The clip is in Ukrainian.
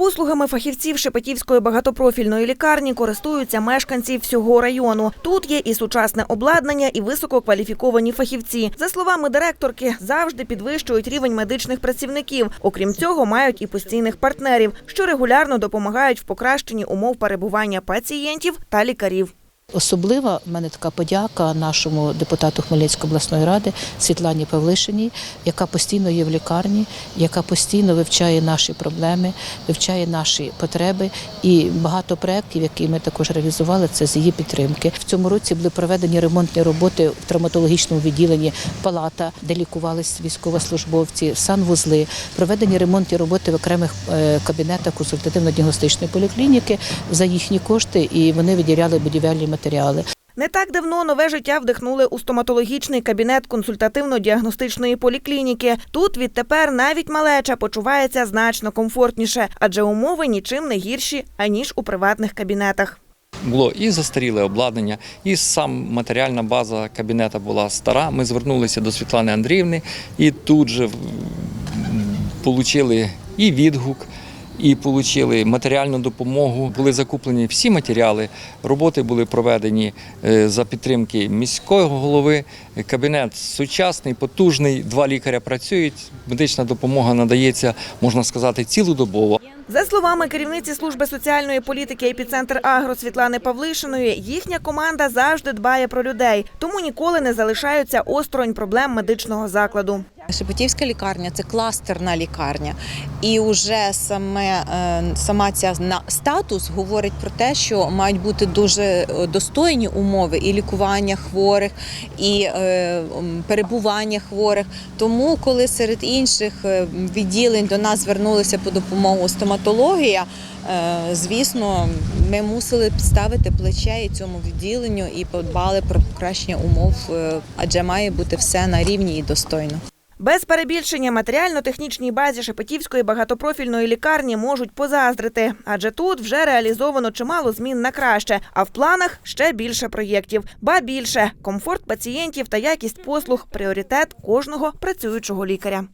Послугами фахівців Шепетівської багатопрофільної лікарні користуються мешканці всього району. Тут є і сучасне обладнання, і висококваліфіковані фахівці. За словами директорки, завжди підвищують рівень медичних працівників. Окрім цього, мають і постійних партнерів, що регулярно допомагають в покращенні умов перебування пацієнтів та лікарів. Особлива в мене така подяка нашому депутату Хмельницької обласної ради Світлані Павлишиній, яка постійно є в лікарні, яка постійно вивчає наші проблеми, вивчає наші потреби. І багато проєктів, які ми також реалізували, це з її підтримки. В цьому році були проведені ремонтні роботи в травматологічному відділенні палата, де лікувалися військовослужбовці, санвузли, проведені ремонтні роботи в окремих е, кабінетах консультативно-діагностичної поліклініки за їхні кошти, і вони виділяли будівельні матеріали. Не так давно нове життя вдихнули у стоматологічний кабінет консультативно-діагностичної поліклініки. Тут відтепер навіть малеча почувається значно комфортніше, адже умови нічим не гірші аніж у приватних кабінетах. Було і застаріле обладнання, і сам матеріальна база кабінета була стара. Ми звернулися до Світлани Андріївни і тут же отримали і відгук, і отримали матеріальну допомогу. Були закуплені всі матеріали. Роботи були проведені е, за підтримки міського голови. Кабінет сучасний, потужний. Два лікаря працюють. Медична допомога надається, можна сказати, цілодобово. За словами керівниці служби соціальної політики «Епіцентр Агро» Світлани Павлишиної, їхня команда завжди дбає про людей, тому ніколи не залишаються осторонь проблем медичного закладу. Шепетівська лікарня це кластерна лікарня, і вже саме е, сама ця статус говорить про те, що мають бути дуже е, достойні умови і лікування хворих, і е, перебування хворих. Тому, коли серед інших відділень до нас звернулися по допомогу стоматологія. Звісно, ми мусили підставити плече і цьому відділенню і подбали про покращення умов, адже має бути все на рівні і достойно. Без перебільшення матеріально-технічній базі Шепетівської багатопрофільної лікарні можуть позаздрити, адже тут вже реалізовано чимало змін на краще, а в планах ще більше проєктів. Ба більше комфорт пацієнтів та якість послуг пріоритет кожного працюючого лікаря.